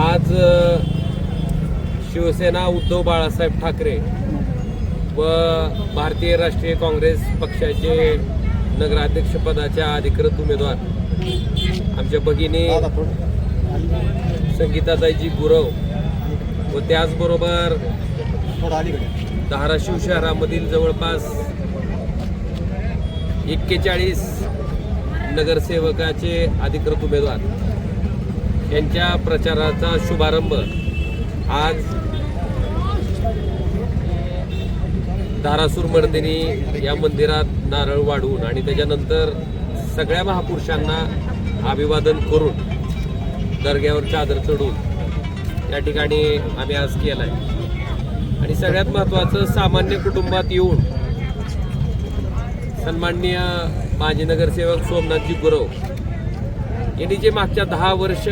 आज शिवसेना उद्धव बाळासाहेब ठाकरे व भारतीय राष्ट्रीय काँग्रेस पक्षाचे नगराध्यक्षपदाच्या अधिकृत उमेदवार आमच्या भगिनी संगीताताईजी गुरव व त्याचबरोबर धाराशिव शहरामधील जवळपास एक्केचाळीस नगरसेवकाचे अधिकृत उमेदवार. यांच्या प्रचाराचा शुभारंभ आज धारासूर मर्दिनी या मंदिरात नारळ वाढवून आणि त्याच्यानंतर सगळ्या महापुरुषांना अभिवादन करून दर्ग्यावर चादर चढून या ठिकाणी आम्ही आज केला आहे आणि सगळ्यात महत्त्वाचं सामान्य कुटुंबात येऊन सन्माननीय माजी नगरसेवक सोमनाथजी गुरव यांनी जे मागच्या दहा वर्ष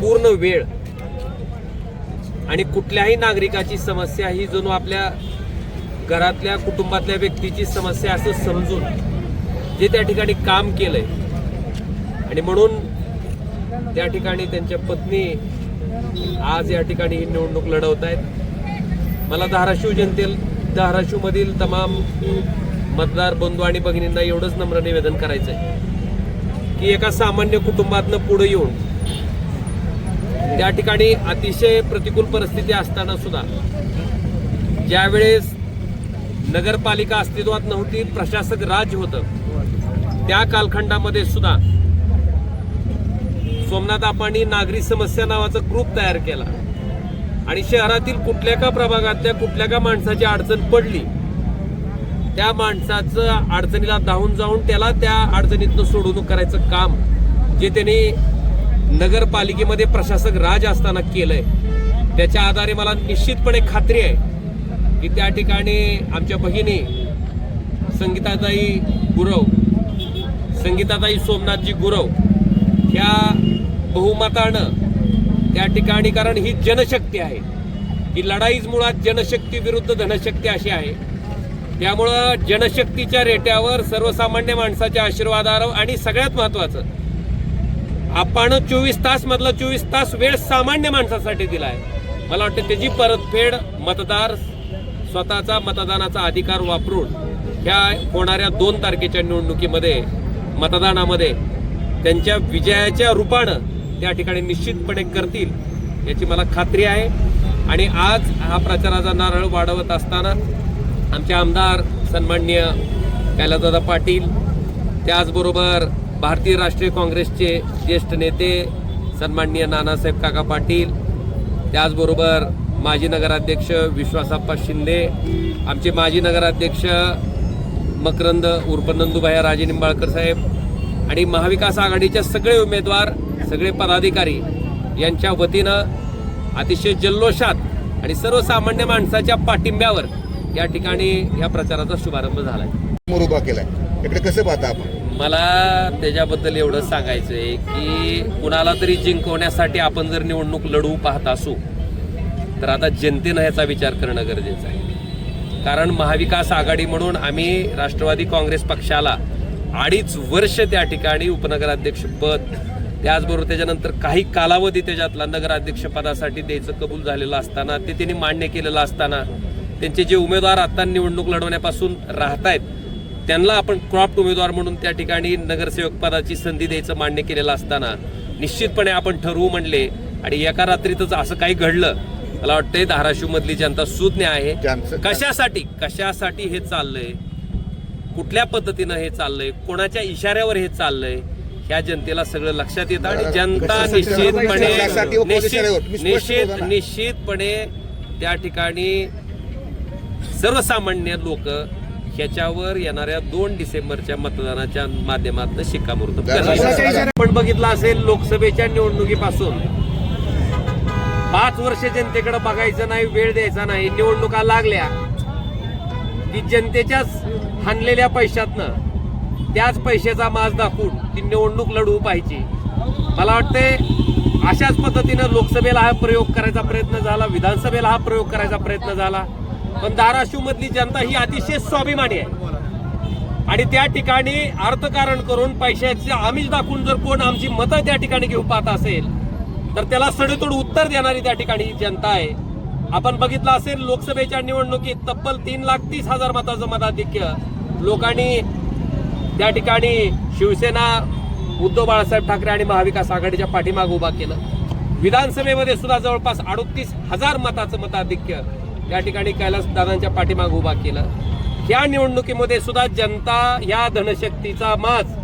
पूर्ण वेळ आणि कुठल्याही नागरिकाची समस्या ही जणू आपल्या घरातल्या कुटुंबातल्या व्यक्तीची समस्या असं समजून जे त्या ठिकाणी काम केलंय. आणि म्हणून त्या ठिकाणी त्यांच्या पत्नी आज या ठिकाणी ही निवडणूक लढवत आहेत. मला धाराशिव जनतेल धाराशिवमधील तमाम मतदार बंधू आणि भगिनींना एवढंच नम्र निवेदन करायचं आहे की एका सामान्य कुटुंबातनं पुढे येऊन त्या ठिकाणी अतिशय प्रतिकूल परिस्थिती असताना सुद्धा ज्यावेळेस नगरपालिका अस्तित्वात नव्हती प्रशासक राज होतं त्या कालखंडामध्ये सुद्धा सोमनाथ आपांनी नागरी समस्या नावाचा ग्रुप तयार केला. आणि शहरातील कुठल्या का प्रभागातल्या कुठल्या का माणसाची अडचण पडली त्या माणसाचं अडचणीला धावून जाऊन त्याला त्या अडचणीतनं सोडवणूक करायचं काम जे त्यांनी नगरपालिकेमध्ये प्रशासक राज असताना केलंय त्याच्या आधारे मला निश्चितपणे खात्री आहे की त्या ठिकाणी आमच्या बहिणी संगीताताई गुरव संगीताताई सोमनाथजी गुरव ह्या बहुमतानं त्या ठिकाणी कारण ही जनशक्ती आहे ही लढाईच मुळात जनशक्ती विरुद्ध धनशक्ती अशी आहे. त्यामुळं जनशक्तीच्या रेट्यावर सर्वसामान्य माणसाच्या आशीर्वादावर आणि सगळ्यात महत्वाचं आपण चोवीस तासमधलं चोवीस तास वेळ सामान्य माणसासाठी दिला आहे मला वाटतं त्याची परतफेड मतदार स्वतःचा मतदानाचा अधिकार वापरून ह्या होणाऱ्या दोन तारखेच्या निवडणुकीमध्ये मतदानामध्ये त्यांच्या विजयाच्या रूपानं त्या ठिकाणी निश्चितपणे करतील याची मला खात्री आहे. आणि आज हा प्रचाराचा नारळ वाढवत असताना आमचे आमदार सन्माननीय कैलासदादा पाटील त्याचबरोबर भारतीय राष्ट्रीय काँग्रेसचे ज्येष्ठ नेते सन्माननीय नानासाहेब काका पाटील त्याचबरोबर माजी नगराध्यक्ष विश्वासाप्पा शिंदे आमचे माजी नगराध्यक्ष मकरंद उर्फ राजे निंबाळकर साहेब आणि महाविकास आघाडीच्या सगळे उमेदवार सगळे पदाधिकारी यांच्या वतीनं अतिशय जल्लोषात आणि सर्वसामान्य माणसाच्या पाठिंब्यावर या ठिकाणी या प्रचाराचा शुभारंभ झालाय. समोर उभा केलाय. इकडे कसं पाहता आपण? मला त्याच्याबद्दल एवढंच सांगायचं आहे की कुणाला तरी जिंकवण्यासाठी आपण जर निवडणूक लढवू पाहत असू तर आता जनतेनं ह्याचा विचार करणं गरजेचं आहे. कारण महाविकास आघाडी म्हणून आम्ही राष्ट्रवादी काँग्रेस पक्षाला अडीच वर्ष त्या ठिकाणी उपनगराध्यक्षपद त्याचबरोबर त्याच्यानंतर काही कालावधी त्याच्यातला नगराध्यक्षपदासाठी द्यायचं कबूल झालेलं असताना ते त्यांनी मान्य केलेलं असताना त्यांचे जे उमेदवार आता निवडणूक लढवण्यापासून राहत आहेत त्यांना आपण क्रॉप्ट उमेदवार म्हणून त्या ठिकाणी नगरसेवक पदाची संधी द्यायचं मान्य केलेलं असताना निश्चितपणे आपण ठरवू म्हणले आणि एका रात्रीतच असं काही घडलं मला वाटतंय धाराशिव मधली जनता सुज्ञ आहे. कशासाठी? कशासाठी हे चाललंय? कुठल्या पद्धतीनं हे चाललंय? कोणाच्या इशाऱ्यावर हे चाललंय? ह्या जनतेला सगळं लक्षात येतं आणि जनता निश्चितपणे निश्चित. निश्चितपणे त्या ठिकाणी सर्वसामान्य लोक ह्याच्यावर येणाऱ्या दोन डिसेंबरच्या मतदानाच्या माध्यमातून शिक्कामोर्तब. आपण बघितलं असेल लोकसभेच्या निवडणुकीपासून. पाच वर्ष जनतेकडे बघायचं नाही वेळ द्यायचा नाही निवडणुका लागल्या. की जनतेच्याच हाणलेल्या पैशातनं त्याच पैशाचा माज दाखवून ती निवडणूक लढवू पाहिजे मला वाटतंय अशाच पद्धतीनं लोकसभेला हा प्रयोग करायचा प्रयत्न झाला विधानसभेला हा प्रयोग करायचा प्रयत्न झाला. पण धाराशिव मधली जनता ही अतिशय स्वाभिमानी आहे. आणि त्या ठिकाणी अर्थकारण करून पैशाचे आमिष दाखवून जर कोण आमची मतं त्या ठिकाणी घेऊ पाहत असेल तर त्याला सडेतोड उत्तर देणारी त्या ठिकाणी जनता आहे. आपण बघितलं असेल लोकसभेच्या निवडणुकीत तब्बल तीन लाख तीस हजार मताचं मताधिक्य लोकांनी त्या ठिकाणी शिवसेना उद्धव बाळासाहेब ठाकरे आणि महाविकास आघाडीच्या पाठीमाग उभा केलं. विधानसभेमध्ये सुद्धा जवळपास अडतीस हजार मताचं मताधिक्य या ठिकाणी कैलास दादांच्या पाठीमाग उभा केलं. या निवडणुकीमध्ये सुद्धा जनता या धनशक्तीचा माज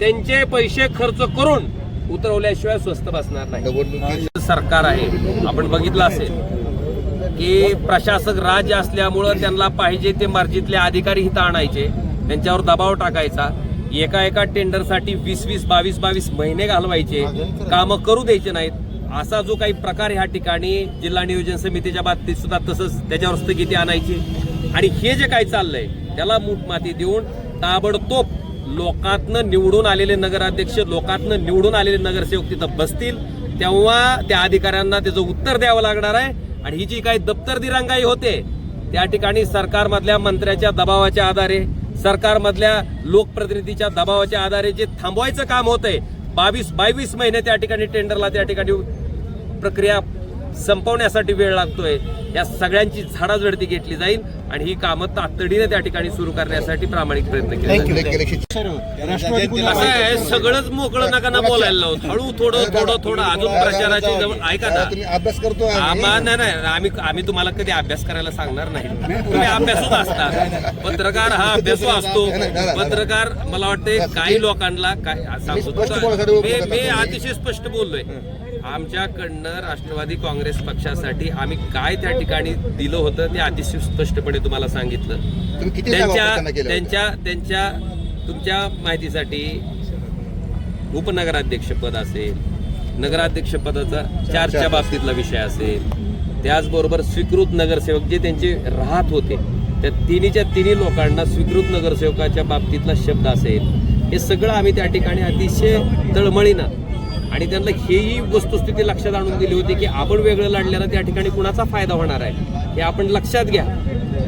त्यांचे पैसे खर्च करून उतरवल्याशिवाय स्वस्त बसणार नाही. सरकार आहे. आपण बघितलं असेल की प्रशासक राज्य असल्यामुळं त्यांना पाहिजे ते मर्जीतले अधिकारी हित आणायचे. त्यांच्यावर दबाव टाकायचा. एका एका टेंडरसाठी वीस वीस बावीस बावीस महिने घालवायचे. कामं करू द्यायचे नाहीत. असा जो काही प्रकार ह्या ठिकाणी जिल्हा नियोजन समितीच्या बाबतीत सुद्धा तसंच त्याच्यावर स्थगिती आणायची. आणि हे जे काही चाललंय त्याला मूठमाती देऊन ताबडतोब लोकातनं निवडून आलेले नगराध्यक्ष लोकातनं निवडून आलेले नगरसेवक तिथं बसतील. तेव्हा त्या अधिकाऱ्यांना त्याचं उत्तर द्यावं लागणार आहे. आणि ही जी काही दप्तर दिरंगाई होते त्या ठिकाणी सरकारमधल्या मंत्र्याच्या दबावाच्या आधारे सरकारमधल्या लोकप्रतिनिधीच्या दबावाच्या आधारे जे थांबवायचं काम होतंय बावीस बावीस महिने त्या ठिकाणी टेंडरला त्या ठिकाणी प्रक्रिया संपवण्यासाठी वेळ लागतोय. या सगळ्यांची झाडाझडती घेतली जाईल आणि ही कामं तातडीने त्या ठिकाणी सुरू करण्यासाठी प्रामाणिक प्रयत्न केले असं आहे सगळंच मोकळं नका ना बोलायला लावत हळू थोडं थोडं थोडं. अजून प्रचाराची जवळ ऐका ना. तुम्ही अभ्यास करतो आम्हा. नाही नाही आम्ही आम्ही तुम्हाला कधी अभ्यास करायला सांगणार नाही. तुम्ही अभ्यासूच असता पत्रकार हा अभ्यासू असतो. पत्रकार मला वाटते काही लोकांना काय सांगतो. मी. अतिशय स्पष्ट बोललोय. आमच्याकडनं राष्ट्रवादी काँग्रेस पक्षासाठी आम्ही काय त्या ठिकाणी दिलं होतं ते अतिशय स्पष्टपणे तुम्हाला सांगितलं त्यांच्या? त्यांच्या त्यांच्या तुमच्या माहितीसाठी उपनगराध्यक्ष पद असेल नगराध्यक्ष पदाचा चारच्या बाबतीतला विषय असेल त्याचबरोबर स्वीकृत नगरसेवक जे त्यांचे राहत होते त्या तिन्हीच्या तिन्ही लोकांना स्वीकृत नगरसेवकाच्या बाबतीतला शब्द असेल हे सगळं आम्ही त्या ठिकाणी अतिशय तळमळीनं आणि त्यांना हेही वस्तुस्थिती लक्षात आणून दिली होती की आपण वेगळं लढल्यानं त्या ठिकाणी कुणाचा फायदा होणार आहे हे आपण लक्षात घ्या.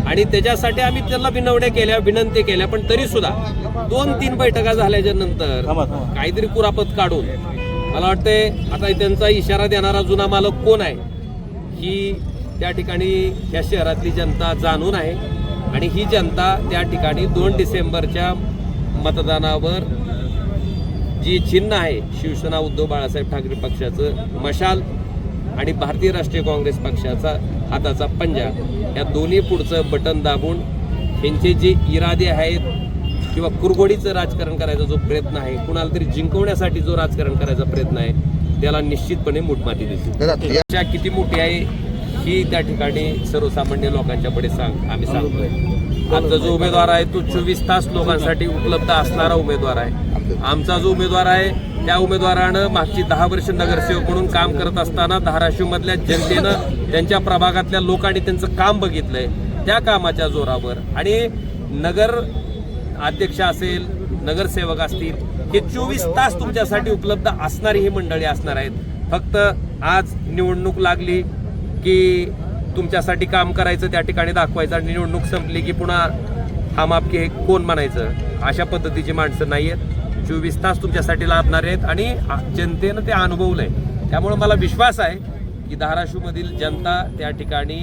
आणि त्याच्यासाठी आम्ही त्यांना विनवण्या केल्या विनंती केल्या पण तरी सुद्धा दोन तीन बैठका झाल्याच्यानंतर काहीतरी कुरापत काढून मला वाटतंय आता त्यांचा इशारा देणारा जुना मालक कोण आहे ही त्या ठिकाणी या शहरातली जनता जाणून आहे. आणि ही जनता त्या ठिकाणी दोन डिसेंबरच्या मतदानावर जी चिन्ह आहे शिवसेना उद्धव बाळासाहेब ठाकरे पक्षाचं मशाल आणि भारतीय राष्ट्रीय काँग्रेस पक्षाचा हाताचा पंजा या दोन्ही पुढचं बटन दाबून यांचे जे इरादे आहेत किंवा कुरघोडीचं राजकारण करायचा जो प्रयत्न आहे कुणाला तरी जिंकवण्यासाठी जो राजकारण करायचा प्रयत्न आहे त्याला निश्चितपणे मुठमाती दिसते पक्षा किती मोठी आहे ही त्या ठिकाणी सर्वसामान्य लोकांच्या पुढे सांग आम्ही सांगतोय. आमचा जो उमेदवार आहे तो चोवीस तास लोकांसाठी उपलब्ध असणारा उमेदवार आहे. आमचा जो उमेदवार आहे त्या उमेदवारानं मागची दहा वर्ष नगरसेवक म्हणून काम करत असताना धाराशिव मधल्या जनतेनं त्यांच्या प्रभागातल्या लोकांनी त्यांचं काम बघितलंय. त्या कामाच्या जोरावर. आणि नगर अध्यक्ष असेल नगरसेवक असतील हे चोवीस तास तुमच्यासाठी उपलब्ध असणारी ही मंडळी असणार आहेत. फक्त आज निवडणूक लागली की तुमच्यासाठी काम करायचं त्या ठिकाणी दाखवायचं आणि निवडणूक संपली की पुन्हा हम आपके हे कोण म्हणायचं? अशा पद्धतीची माणसं नाही आहेत चोवीस तास तुमच्यासाठी लाभणार आहेत आणि जनतेनं ते अनुभवलंय. त्यामुळे मला विश्वास आहे की धाराशिवमधील जनता त्या ठिकाणी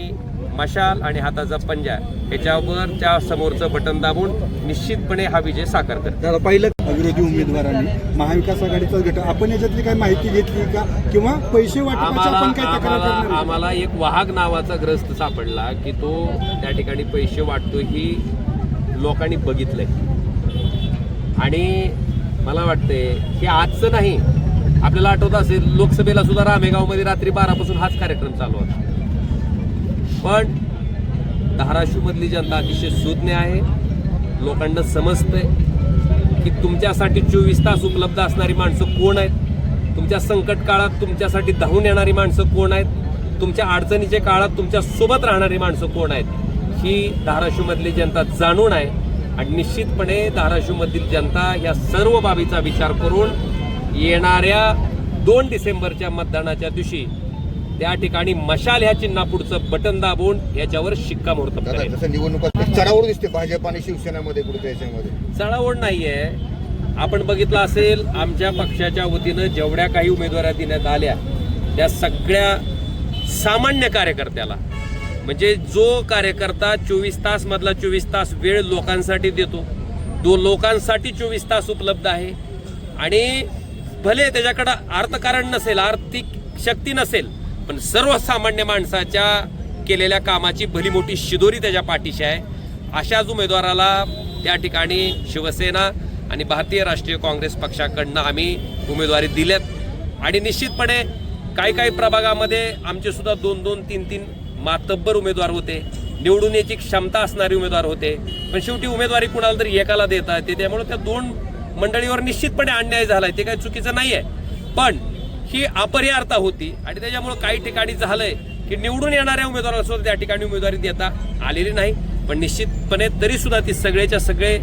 मशाल आणि हाताचा पंजा ह्याच्यावर त्या समोरचं बटन दाबून निश्चितपणे हा विजय साकार करते दादा पहिलं विरोधी उमेदवारांनी महाविकास आघाडीचा गट आपण याच्यातली काही माहिती घेतली का? किंवा पैसे आहे? आम्हाला एक वाहक नावाचा ग्रस्त सापडला की तो त्या ठिकाणी पैसे वाटतो ही लोकांनी बघितलंय. आणि मला वाटते हे आजचं नाही. आपल्याला आठवत असेल लोकसभेला सुद्धा रामेगावमध्ये रात्री बारापासून हाच कार्यक्रम चालू होता. पण धाराशिवमधली जनता अतिशय सुज्ञ आहे. लोकांना समजतंय की तुमच्यासाठी चोवीस तास उपलब्ध असणारी माणसं कोण आहेत? तुमच्या संकट काळात तुमच्यासाठी धावून येणारी माणसं कोण आहेत? तुमच्या अडचणीच्या काळात तुमच्यासोबत राहणारी माणसं कोण आहेत? ही धाराशिवमधली जनता जाणून आहे. आणि निश्चितपणे धाराशिव मधील जनता या सर्व बाबीचा विचार करून येणाऱ्या दोन डिसेंबरच्या मतदानाच्या दिवशी त्या ठिकाणी मशाल ह्या चिन्हापुढचं बटन दाबून याच्यावर शिक्कामोर्तब निवडणुका चढाओढ दिसते भाजप आणि शिवसेनेमध्ये कुठे त्याच्यामध्ये चढाओढ नाहीये. आपण बघितलं असेल आमच्या पक्षाच्या वतीनं जेवढ्या काही उमेदवाऱ्या देण्यात आल्या त्या सगळ्या सामान्य कार्यकर्त्याला म्हणजे जो कार्यकर्ता चोवीस तास मधला चोवीस तास वेळ लोकांसाठी देतो तो लोकांसाठी चोवीस तास उपलब्ध आहे. आणि भले त्याच्याकडं अर्थकारण नसेल आर्थिक शक्ती नसेल पण सर्वसामान्य माणसाच्या केलेल्या कामाची भली मोठी शिदोरी त्याच्या पाठीशी आहे. अशाच उमेदवाराला त्या ठिकाणी शिवसेना आणि भारतीय राष्ट्रीय काँग्रेस पक्षाकडनं आम्ही उमेदवारी दिल्यात. आणि निश्चितपणे काही काही प्रभागामध्ये आमचे सुद्धा दोन दोन तीन तीन मातब्बर उमेदवार होते. निवडून याची क्षमता असणारे उमेदवार होते. पण शेवटी उमेदवारी कुणाला तरी एकाला देता येते. त्यामुळे त्या दोन मंडळीवर निश्चितपणे अन्याय झालाय. ते काही चुकीचं नाही आहे पण ही अपरिहार्था होती आणि त्याच्यामुळे काही ठिकाणी झालंय की निवडून येणाऱ्या उमेदवाराला सुद्धा त्या ठिकाणी उमेदवारी देता आलेली नाही. पण निश्चितपणे तरी सुद्धा ती सगळेच्या सगळे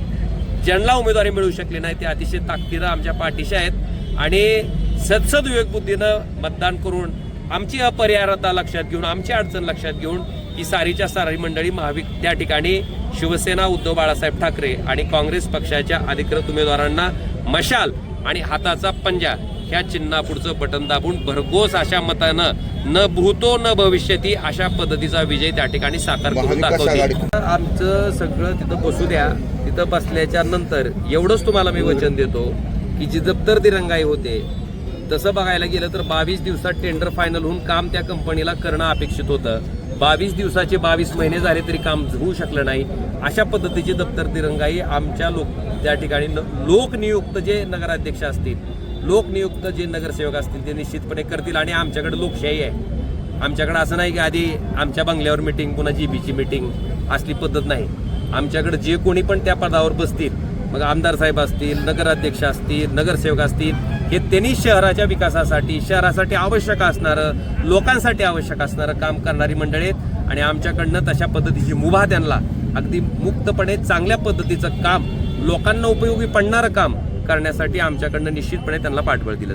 ज्यांना उमेदवारी मिळू शकली नाही ते अतिशय ताकदीनं आमच्या पाठीशी आहेत. आणि सदसद विवेकबुद्धीनं मतदान करून आमची अपरिहार्यता लक्षात घेऊन आमची अडचण लक्षात घेऊन ही सारीच्या सारी मंडळी महाविक त्या ठिकाणी शिवसेना उद्धव बाळासाहेब ठाकरे आणि काँग्रेस पक्षाच्या अधिकृत उमेदवारांना मशाल आणि हाताचा पंजा ह्या चिन्हापुढचं बटन दाबून भरघोस अशा मतानं न भूतो न भविष्यती अशा पद्धतीचा विजय त्या ठिकाणी साकार करून. दाखवते आमचं सगळं तिथं बसू द्या तिथं बसल्याच्या नंतर एवढंच तुम्हाला मी वचन देतो की जी दप्तर दिरंगाई होते तसं बघायला गेलं तर बावीस दिवसात टेंडर फायनल होऊन काम त्या कंपनीला करणं अपेक्षित होतं. बावीस दिवसाचे बावीस महिने झाले तरी काम होऊ शकलं नाही. अशा पद्धतीची दप्तर तिरंगाई आमच्या लोक त्या ठिकाणी न- लोकनियुक्त जे नगराध्यक्ष असतील लोकनियुक्त जे नगरसेवक असतील ते निश्चितपणे करतील आणि आमच्याकडे लोकशाही आहे. आमच्याकडे असं नाही की आधी आमच्या बंगल्यावर मिटिंग पुन्हा जी बीची मिटिंग असली पद्धत नाही. आमच्याकडे जे कोणी पण त्या पदावर बसतील मग आमदार साहेब असतील नगराध्यक्ष असतील नगरसेवक असतील हे त्यांनी शहराच्या विकासासाठी शहरासाठी आवश्यक असणारं लोकांसाठी आवश्यक असणारं काम करणारी मंडळी आहेत. आणि आमच्याकडनं तशा पद्धतीची मुभा त्यांना अगदी मुक्तपणे चांगल्या पद्धतीचं काम लोकांना उपयोगी पडणारं काम करण्यासाठी आमच्याकडनं निश्चितपणे त्यांना पाठबळ दिलं